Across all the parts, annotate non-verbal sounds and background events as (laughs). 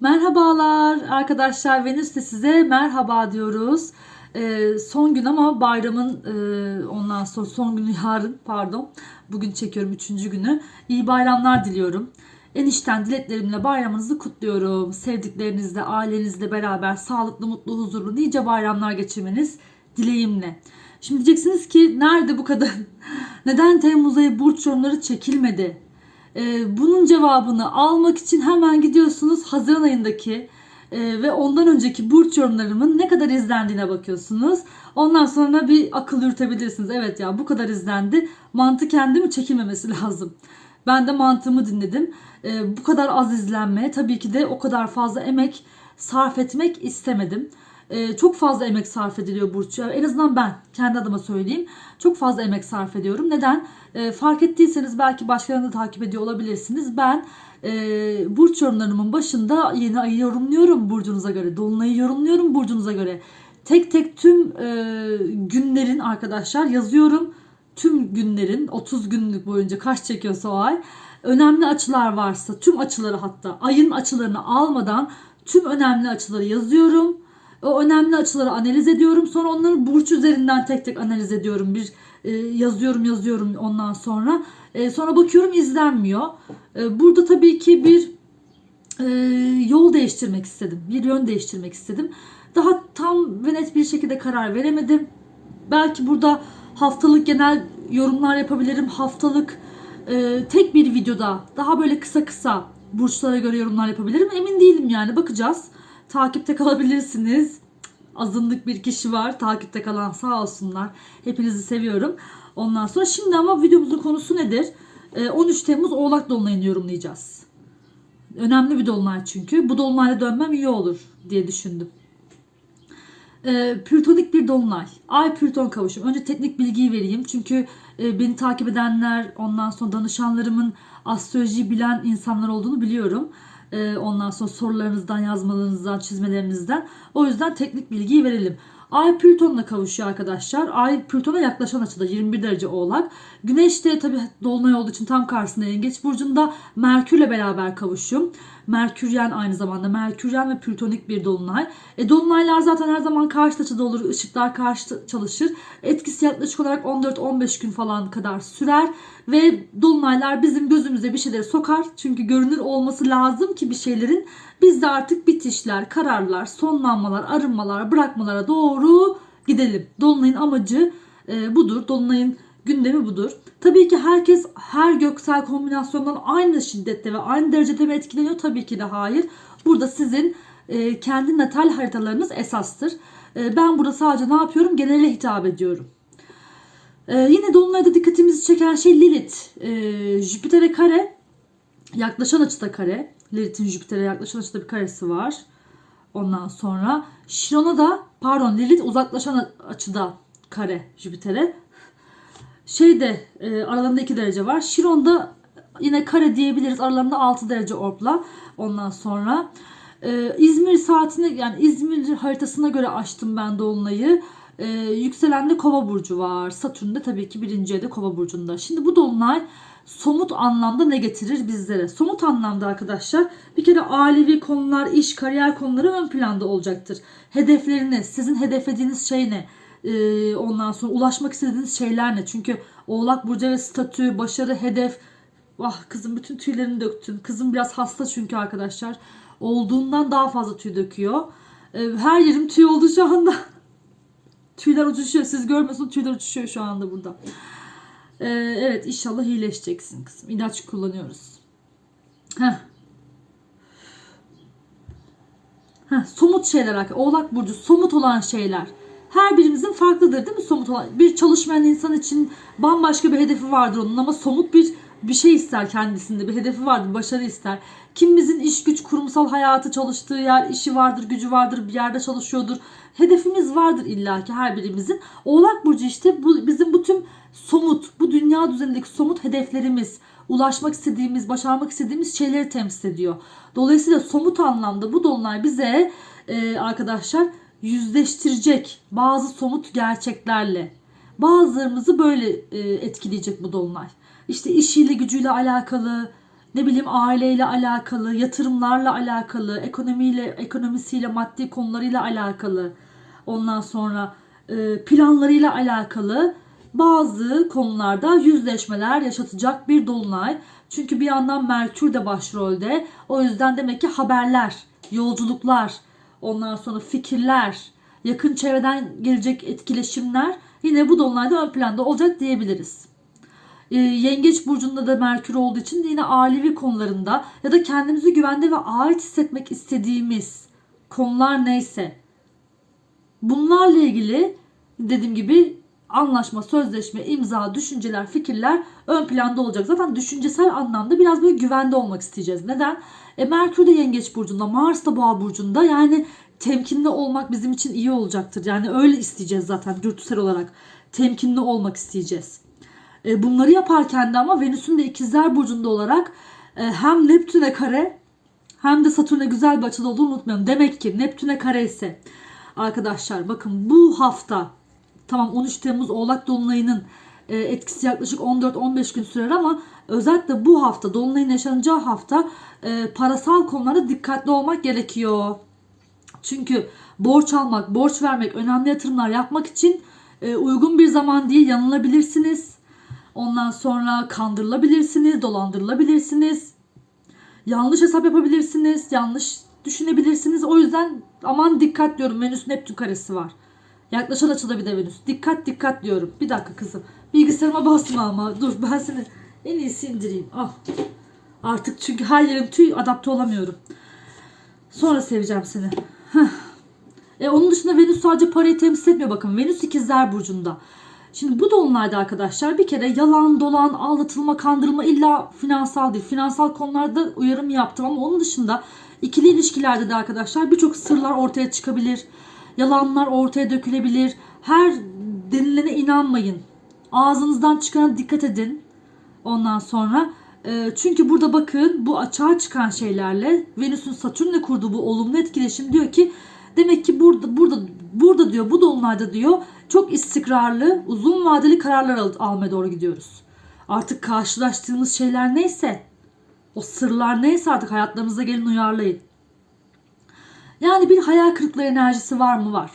Merhabalar arkadaşlar Venüs'te size merhaba diyoruz. Ee, son gün ama bayramın e, ondan sonra son günü yarın pardon. Bugün çekiyorum üçüncü günü. İyi bayramlar diliyorum. En içten dileklerimle bayramınızı kutluyorum. Sevdiklerinizle, ailenizle beraber sağlıklı, mutlu, huzurlu nice bayramlar geçirmeniz dileğimle. Şimdi diyeceksiniz ki nerede bu kadın? (laughs) Neden Temmuz ayı burç yorumları çekilmedi? Ee, bunun cevabını almak için hemen gidiyorsunuz Haziran ayındaki e, ve ondan önceki burç yorumlarımın ne kadar izlendiğine bakıyorsunuz. Ondan sonra bir akıl yürütebilirsiniz. Evet ya bu kadar izlendi. Mantı kendi mi çekilmemesi (laughs) lazım. Ben de mantığımı dinledim. Ee, bu kadar az izlenme tabii ki de o kadar fazla emek sarf etmek istemedim. Ee, çok fazla emek sarf ediliyor Burç'a. En azından ben kendi adıma söyleyeyim. Çok fazla emek sarf ediyorum. Neden? Ee, fark ettiyseniz belki başkalarını da takip ediyor olabilirsiniz. Ben e, burç yorumlarımın başında yeni ayı yorumluyorum burcunuza göre. Dolunayı yorumluyorum burcunuza göre. Tek tek tüm e, günlerin arkadaşlar yazıyorum. Tüm günlerin 30 günlük boyunca kaç çekiyorsa o ay. Önemli açılar varsa tüm açıları hatta ayın açılarını almadan tüm önemli açıları yazıyorum. O önemli açıları analiz ediyorum. Sonra onları burç üzerinden tek tek analiz ediyorum. Bir e, yazıyorum yazıyorum ondan sonra. E, sonra bakıyorum izlenmiyor. E, burada tabii ki bir e, yol değiştirmek istedim. Bir yön değiştirmek istedim. Daha tam ve net bir şekilde karar veremedim. Belki burada haftalık genel yorumlar yapabilirim. Haftalık e, tek bir videoda daha böyle kısa kısa burçlara göre yorumlar yapabilirim. Emin değilim yani bakacağız. Takipte kalabilirsiniz. Azınlık bir kişi var. Takipte kalan sağ olsunlar. Hepinizi seviyorum. Ondan sonra şimdi ama videomuzun konusu nedir? E, 13 Temmuz Oğlak Dolunay'ını yorumlayacağız. Önemli bir dolunay çünkü. Bu dolunayla dönmem iyi olur diye düşündüm. E, Plütonik bir dolunay. Ay Plüton kavuşum. Önce teknik bilgiyi vereyim. Çünkü e, beni takip edenler, ondan sonra danışanlarımın astrolojiyi bilen insanlar olduğunu biliyorum. E, ondan sonra sorularınızdan, yazmalarınızdan, çizmelerinizden. O yüzden teknik bilgiyi verelim. Ay Plüton'la kavuşuyor arkadaşlar. Ay Plüton'a yaklaşan açıda 21 derece oğlak. Güneş de tabi dolunay olduğu için tam karşısında yengeç burcunda Merkür'le beraber kavuşum. Merküryen aynı zamanda Merküryen ve Plütonik bir dolunay. E, dolunaylar zaten her zaman karşı açıda olur. Işıklar karşı çalışır. Etkisi yaklaşık olarak 14-15 gün falan kadar sürer. Ve dolunaylar bizim gözümüze bir şeyleri sokar. Çünkü görünür olması lazım ki bir şeylerin biz de artık bitişler, kararlar, sonlanmalar, arınmalar, bırakmalara doğru gidelim. Dolunayın amacı e, budur. Dolunayın gündemi budur. Tabii ki herkes her göksel kombinasyondan aynı şiddette ve aynı derecede mi etkileniyor? Tabii ki de hayır. Burada sizin e, kendi natal haritalarınız esastır. E, ben burada sadece ne yapıyorum? Genele hitap ediyorum. E, yine Dolunay'da dikkatimizi çeken şey Lilith. E, Jüpiter'e kare, yaklaşan açıda kare. Lilith'in Jüpiter'e yaklaşan açıda bir karesi var. Ondan sonra Şiron'a da pardon Lilith uzaklaşan açıda kare Jüpiter'e. Şeyde e, aralarında 2 derece var. Şiron'da yine kare diyebiliriz. Aralarında 6 derece orpla. Ondan sonra e, İzmir saatine yani İzmir haritasına göre açtım ben dolunayı. E, yükselende kova burcu var. Satürn'de tabii ki birinci evde kova burcunda. Şimdi bu dolunay somut anlamda ne getirir bizlere? Somut anlamda arkadaşlar bir kere ailevi konular, iş, kariyer konuları ön planda olacaktır. Hedefleriniz, sizin hedeflediğiniz şey ne? Ee, ondan sonra ulaşmak istediğiniz şeyler ne? Çünkü Oğlak Burcu ve statü, başarı, hedef. Vah kızım bütün tüylerini döktün. Kızım biraz hasta çünkü arkadaşlar. Olduğundan daha fazla tüy döküyor. Ee, her yerim tüy oldu şu anda. (laughs) Tüyler uçuşuyor. Siz görmüyorsunuz tüyler uçuşuyor şu anda burada. Ee, evet inşallah iyileşeceksin kızım. İlaç kullanıyoruz. Heh. Heh, somut şeyler. Oğlak Burcu somut olan şeyler. Her birimizin farklıdır değil mi somut olan? Bir çalışmayan insan için bambaşka bir hedefi vardır onun ama somut bir bir şey ister kendisinde. Bir hedefi vardır, başarı ister. Kimimizin iş güç, kurumsal hayatı, çalıştığı yer, işi vardır, gücü vardır, bir yerde çalışıyordur. Hedefimiz vardır illaki her birimizin. Oğlak Burcu işte bu, bizim bu tüm somut, bu dünya düzenindeki somut hedeflerimiz, ulaşmak istediğimiz, başarmak istediğimiz şeyleri temsil ediyor. Dolayısıyla somut anlamda bu dolunay bize e, arkadaşlar yüzleştirecek bazı somut gerçeklerle. Bazılarımızı böyle e, etkileyecek bu dolunay. İşte işiyle gücüyle alakalı, ne bileyim aileyle alakalı, yatırımlarla alakalı, ekonomiyle, ekonomisiyle, maddi konularıyla alakalı. Ondan sonra e, planlarıyla alakalı bazı konularda yüzleşmeler yaşatacak bir dolunay. Çünkü bir yandan Merkür de başrolde. O yüzden demek ki haberler, yolculuklar, ondan sonra fikirler, yakın çevreden gelecek etkileşimler yine bu dolunayda ön planda olacak diyebiliriz. Ee, Yengeç burcunda da Merkür olduğu için yine ailevi konularında ya da kendimizi güvende ve ait hissetmek istediğimiz konular neyse bunlarla ilgili dediğim gibi anlaşma, sözleşme, imza, düşünceler, fikirler ön planda olacak. Zaten düşüncesel anlamda biraz böyle güvende olmak isteyeceğiz. Neden? E, Merkür de Yengeç burcunda, Mars da Boğa burcunda. Yani temkinli olmak bizim için iyi olacaktır. Yani öyle isteyeceğiz zaten dürtüsel olarak. Temkinli olmak isteyeceğiz. E, bunları yaparken de ama Venüs'ün de ikizler burcunda olarak e, hem Neptün'e kare hem de Satürn'e güzel bir açıda olduğunu unutmayalım. Demek ki Neptün'e kare ise arkadaşlar bakın bu hafta tamam 13 Temmuz Oğlak Dolunay'ının e, etkisi yaklaşık 14-15 gün sürer ama özellikle bu hafta Dolunay'ın yaşanacağı hafta e, parasal konularda dikkatli olmak gerekiyor. Çünkü borç almak, borç vermek, önemli yatırımlar yapmak için e, uygun bir zaman değil yanılabilirsiniz. Ondan sonra kandırılabilirsiniz, dolandırılabilirsiniz. Yanlış hesap yapabilirsiniz, yanlış düşünebilirsiniz. O yüzden aman dikkat diyorum. Venüs Neptün karesi var. Yaklaşan de Venüs. Dikkat dikkat diyorum. Bir dakika kızım. Bilgisayarıma basma ama. Dur ben seni en iyisi indireyim. Al. Artık çünkü her yerim tüy adapte olamıyorum. Sonra seveceğim seni. Heh. E, onun dışında Venüs sadece parayı temsil etmiyor bakın. Venüs ikizler burcunda. Şimdi bu dolunayda arkadaşlar bir kere yalan, dolan, aldatılma, kandırılma illa finansal değil. Finansal konularda uyarım yaptım ama onun dışında ikili ilişkilerde de arkadaşlar birçok sırlar ortaya çıkabilir. Yalanlar ortaya dökülebilir. Her denilene inanmayın. Ağzınızdan çıkana dikkat edin. Ondan sonra e, çünkü burada bakın bu açığa çıkan şeylerle Venüs'ün Satürn'le kurduğu bu olumlu etkileşim diyor ki demek ki burada burada burada diyor bu dolunayda diyor çok istikrarlı, uzun vadeli kararlar al- almaya doğru gidiyoruz. Artık karşılaştığımız şeyler neyse, o sırlar neyse artık hayatlarınıza gelin uyarlayın. Yani bir hayal kırıklığı enerjisi var mı? Var.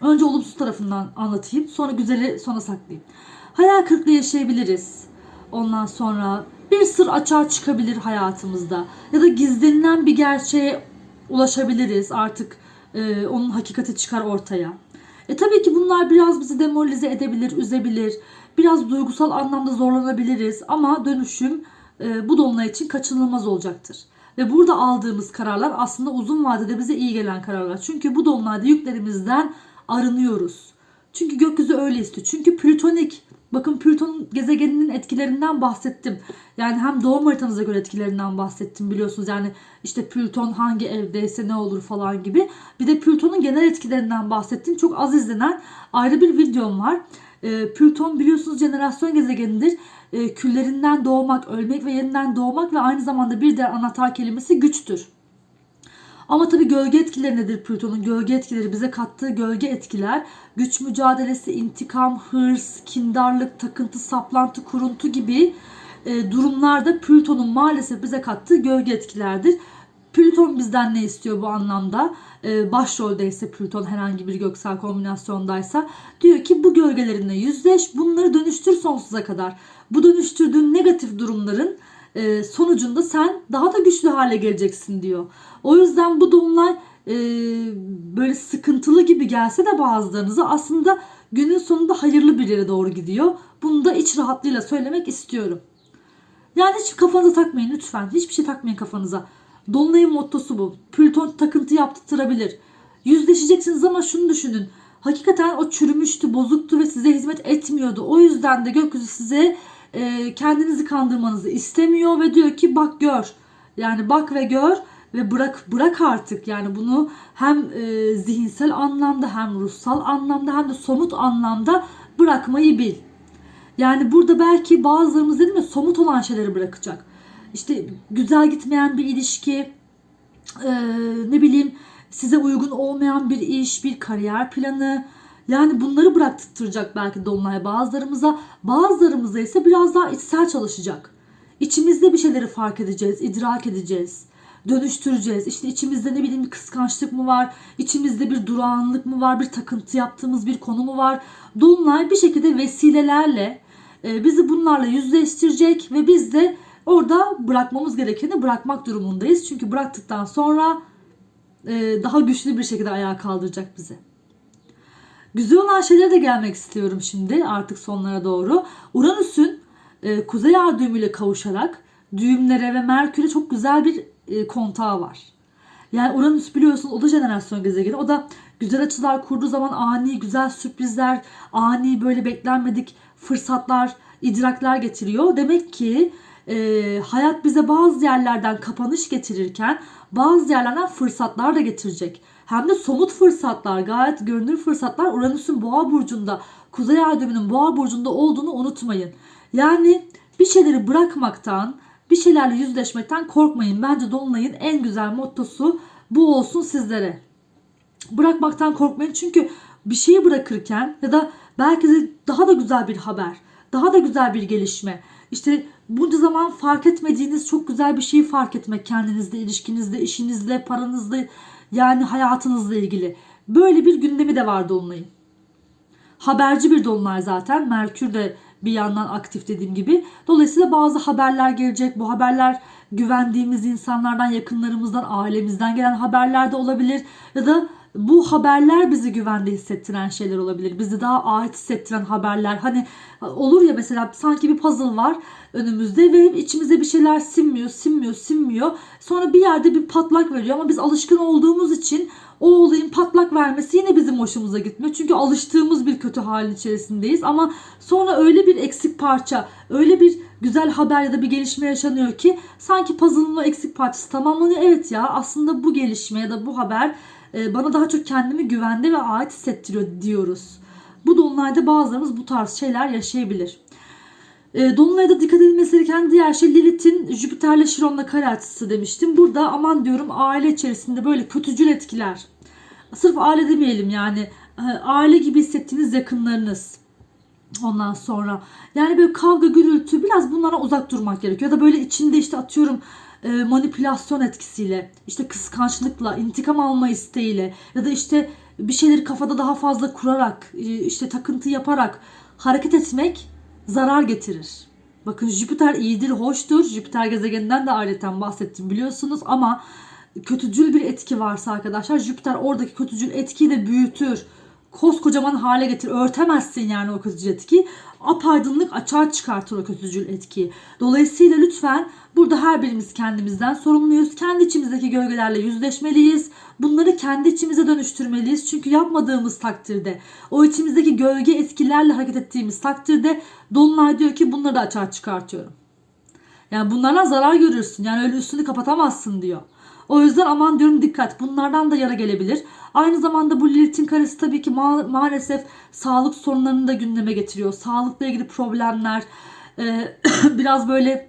Önce olumsuz tarafından anlatayım. Sonra güzeli sona saklayayım. Hayal kırıklığı yaşayabiliriz. Ondan sonra bir sır açığa çıkabilir hayatımızda. Ya da gizlenilen bir gerçeğe ulaşabiliriz. Artık e, onun hakikati çıkar ortaya. E tabii ki bunlar biraz bizi demoralize edebilir, üzebilir. Biraz duygusal anlamda zorlanabiliriz. Ama dönüşüm e, bu dolunay için kaçınılmaz olacaktır. Ve burada aldığımız kararlar aslında uzun vadede bize iyi gelen kararlar. Çünkü bu dolunayda yüklerimizden arınıyoruz. Çünkü gökyüzü öyle istiyor. Çünkü plütonik Bakın Plüton gezegeninin etkilerinden bahsettim. Yani hem doğum haritanıza göre etkilerinden bahsettim biliyorsunuz. Yani işte Plüton hangi evdeyse ne olur falan gibi. Bir de Plüton'un genel etkilerinden bahsettim. Çok az izlenen ayrı bir videom var. Ee, Plüton biliyorsunuz jenerasyon gezegenidir. Ee, küllerinden doğmak, ölmek ve yeniden doğmak ve aynı zamanda bir diğer anahtar kelimesi güçtür. Ama tabii gölge etkileri nedir Plüton'un? Gölge etkileri bize kattığı gölge etkiler güç mücadelesi, intikam, hırs, kindarlık, takıntı, saplantı, kuruntu gibi e, durumlarda Plüton'un maalesef bize kattığı gölge etkilerdir. Plüton bizden ne istiyor bu anlamda? Ee, başroldeyse Plüton herhangi bir göksel kombinasyondaysa diyor ki bu gölgelerinle yüzleş bunları dönüştür sonsuza kadar. Bu dönüştürdüğün negatif durumların e, sonucunda sen daha da güçlü hale geleceksin diyor. O yüzden bu dolunay e, böyle sıkıntılı gibi gelse de bazılarınıza aslında günün sonunda hayırlı bir yere doğru gidiyor. Bunu da iç rahatlığıyla söylemek istiyorum. Yani hiç kafanıza takmayın lütfen. Hiçbir şey takmayın kafanıza. Dolunay'ın mottosu bu. Plüton takıntı yaptırabilir. Yüzleşeceksiniz ama şunu düşünün. Hakikaten o çürümüştü, bozuktu ve size hizmet etmiyordu. O yüzden de gökyüzü size e, kendinizi kandırmanızı istemiyor ve diyor ki bak gör. Yani bak ve gör ve bırak bırak artık. Yani bunu hem e, zihinsel anlamda hem ruhsal anlamda hem de somut anlamda bırakmayı bil. Yani burada belki bazılarımız dedim ya somut olan şeyleri bırakacak. İşte güzel gitmeyen bir ilişki, e, ne bileyim size uygun olmayan bir iş, bir kariyer planı Yani bunları bıraktıracak belki Dolunay bazılarımıza. Bazılarımıza ise biraz daha içsel çalışacak. İçimizde bir şeyleri fark edeceğiz, idrak edeceğiz. Dönüştüreceğiz. İşte içimizde ne bileyim kıskançlık mı var? İçimizde bir durağanlık mı var? Bir takıntı yaptığımız bir konu mu var? Dolunay bir şekilde vesilelerle e, bizi bunlarla yüzleştirecek ve biz de orada bırakmamız gerekeni bırakmak durumundayız. Çünkü bıraktıktan sonra e, daha güçlü bir şekilde ayağa kaldıracak bizi. Güzel olan şeylere de gelmek istiyorum şimdi artık sonlara doğru. Uranüs'ün e, kuzey ay düğümüyle kavuşarak düğümlere ve Merkür'e çok güzel bir e, kontağı var. Yani Uranüs biliyorsunuz o da jenerasyon gezegeni. O da güzel açılar kurduğu zaman ani güzel sürprizler, ani böyle beklenmedik fırsatlar, idraklar getiriyor. Demek ki e, hayat bize bazı yerlerden kapanış getirirken bazı yerlerden fırsatlar da getirecek. Hem de somut fırsatlar, gayet görünür fırsatlar Uranüs'ün boğa burcunda, Kuzey Ay düğümünün boğa burcunda olduğunu unutmayın. Yani bir şeyleri bırakmaktan, bir şeylerle yüzleşmekten korkmayın. Bence Dolunay'ın en güzel mottosu bu olsun sizlere. Bırakmaktan korkmayın çünkü bir şeyi bırakırken ya da belki de daha da güzel bir haber, daha da güzel bir gelişme. İşte bunca zaman fark etmediğiniz çok güzel bir şeyi fark etmek kendinizde, ilişkinizde, işinizde, paranızda yani hayatınızla ilgili. Böyle bir gündemi de var Dolunay'ın. Haberci bir Dolunay zaten. Merkür de bir yandan aktif dediğim gibi. Dolayısıyla bazı haberler gelecek. Bu haberler güvendiğimiz insanlardan, yakınlarımızdan, ailemizden gelen haberler de olabilir. Ya da bu haberler bizi güvende hissettiren şeyler olabilir. Bizi daha ait hissettiren haberler. Hani olur ya mesela sanki bir puzzle var önümüzde ve içimize bir şeyler sinmiyor, sinmiyor, sinmiyor. Sonra bir yerde bir patlak veriyor ama biz alışkın olduğumuz için o olayın patlak vermesi yine bizim hoşumuza gitmiyor. Çünkü alıştığımız bir kötü halin içerisindeyiz ama sonra öyle bir eksik parça, öyle bir güzel haber ya da bir gelişme yaşanıyor ki sanki puzzle'ın o eksik parçası tamamlanıyor. Evet ya aslında bu gelişme ya da bu haber e, bana daha çok kendimi güvende ve ait hissettiriyor diyoruz. Bu dolunayda bazılarımız bu tarz şeyler yaşayabilir. E, Dolunay'da dikkat edilmesi gereken diğer şey Lilith'in Jüpiter'le Şiron'la kare açısı demiştim. Burada aman diyorum aile içerisinde böyle kötücül etkiler. Sırf aile demeyelim yani e, aile gibi hissettiğiniz yakınlarınız. Ondan sonra yani böyle kavga gürültü biraz bunlara uzak durmak gerekiyor. Ya da böyle içinde işte atıyorum e, manipülasyon etkisiyle, işte kıskançlıkla, intikam alma isteğiyle ya da işte bir şeyleri kafada daha fazla kurarak, e, işte takıntı yaparak hareket etmek zarar getirir. Bakın Jüpiter iyidir, hoştur. Jüpiter gezegeninden de ayrıca bahsettim biliyorsunuz ama kötücül bir etki varsa arkadaşlar Jüpiter oradaki kötücül etkiyi de büyütür. Koskocaman hale getir. Örtemezsin yani o kötücül etkiyi. Apaydınlık açığa çıkartır o kötücül etkiyi. Dolayısıyla lütfen burada her birimiz kendimizden sorumluyuz. Kendi içimizdeki gölgelerle yüzleşmeliyiz. Bunları kendi içimize dönüştürmeliyiz. Çünkü yapmadığımız takdirde, o içimizdeki gölge etkilerle hareket ettiğimiz takdirde Dolunay diyor ki bunları da açığa çıkartıyorum. Yani bunlardan zarar görürsün. Yani öyle üstünü kapatamazsın diyor. O yüzden aman diyorum dikkat. Bunlardan da yara gelebilir. Aynı zamanda bu Lilith'in karesi tabii ki ma- maalesef sağlık sorunlarını da gündeme getiriyor. Sağlıkla ilgili problemler, e, (clears throat) biraz böyle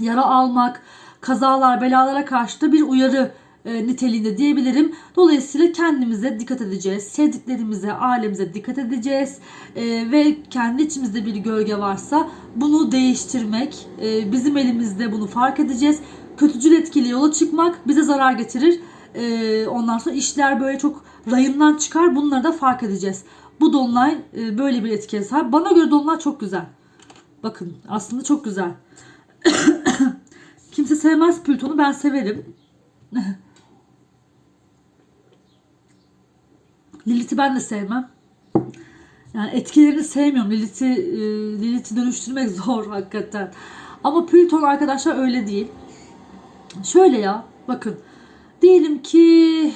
yara almak, kazalar, belalara karşı da bir uyarı e, niteliğinde diyebilirim. Dolayısıyla kendimize dikkat edeceğiz. Sevdiklerimize, ailemize dikkat edeceğiz. E, ve kendi içimizde bir gölge varsa bunu değiştirmek e, bizim elimizde bunu fark edeceğiz. Kötücül etkili yola çıkmak bize zarar getirir. E, ondan sonra işler böyle çok rayından çıkar. Bunları da fark edeceğiz. Bu dolunay e, böyle bir etkiye sahip. Bana göre dolunay çok güzel. Bakın aslında çok güzel. (coughs) Kimse sevmez Plüton'u ben severim. (coughs) Lilith'i ben de sevmem. Yani etkilerini sevmiyorum. Lilith'i e, Lilith'i dönüştürmek (laughs) zor hakikaten. Ama Plüton arkadaşlar öyle değil. Şöyle ya bakın. Diyelim ki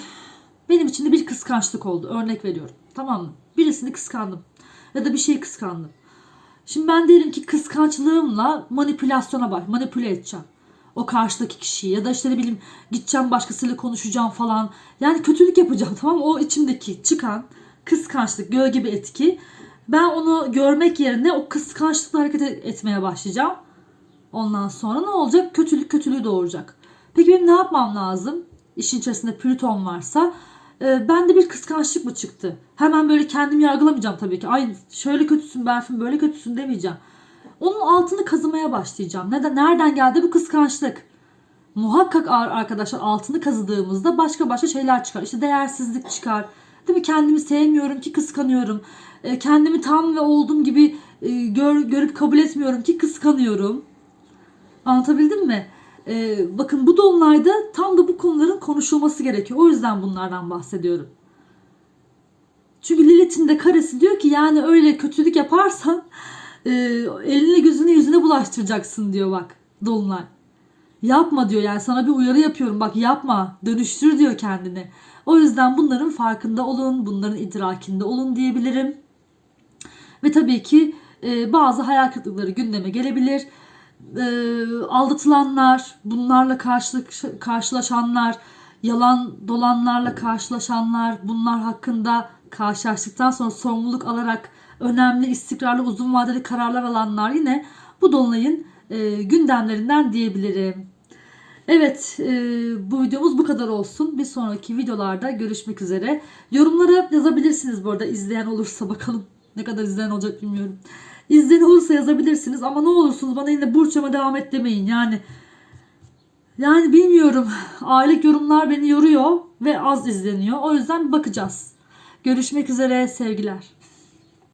benim içinde bir kıskançlık oldu. Örnek veriyorum. Tamam mı? Birisini kıskandım. Ya da bir şeyi kıskandım. Şimdi ben diyelim ki kıskançlığımla manipülasyona bak. Manipüle edeceğim. O karşıdaki kişiyi ya da işte ne bileyim gideceğim başkasıyla konuşacağım falan. Yani kötülük yapacağım tamam mı? O içimdeki çıkan kıskançlık, gölge bir etki. Ben onu görmek yerine o kıskançlıkla hareket etmeye başlayacağım. Ondan sonra ne olacak? Kötülük kötülüğü doğuracak. Peki benim ne yapmam lazım? İşin içerisinde Plüton varsa e, bende bir kıskançlık mı çıktı? Hemen böyle kendimi yargılamayacağım tabii ki. Ay şöyle kötüsün Berfin böyle kötüsün demeyeceğim. Onun altını kazımaya başlayacağım. Neden? Nereden geldi bu kıskançlık? Muhakkak ar- arkadaşlar altını kazıdığımızda başka başka şeyler çıkar. İşte değersizlik çıkar. Değil mi? Kendimi sevmiyorum ki kıskanıyorum. E, kendimi tam ve olduğum gibi e, gör, görüp kabul etmiyorum ki kıskanıyorum. Anlatabildim mi? E, bakın bu dolunayda tam da bu konuların konuşulması gerekiyor. O yüzden bunlardan bahsediyorum. Çünkü Lilith'in de karesi diyor ki yani öyle kötülük yaparsan e, elini gözünü yüzüne bulaştıracaksın diyor bak Dolunay. Yapma diyor yani sana bir uyarı yapıyorum bak yapma dönüştür diyor kendini. O yüzden bunların farkında olun bunların idrakinde olun diyebilirim. Ve tabii ki e, bazı hayal kırıklıkları gündeme gelebilir. E, aldatılanlar, bunlarla karşılık, karşılaşanlar, yalan dolanlarla karşılaşanlar, bunlar hakkında karşılaştıktan sonra sorumluluk alarak önemli, istikrarlı, uzun vadeli kararlar alanlar yine bu dolunayın e, gündemlerinden diyebilirim. Evet e, bu videomuz bu kadar olsun. Bir sonraki videolarda görüşmek üzere. Yorumlara yazabilirsiniz bu arada izleyen olursa (laughs) bakalım. Ne kadar izleyen olacak bilmiyorum. İzleyen olursa yazabilirsiniz ama ne olursunuz bana yine burçama devam et demeyin. Yani yani bilmiyorum. Aylık yorumlar beni yoruyor ve az izleniyor. O yüzden bakacağız. Görüşmek üzere sevgiler.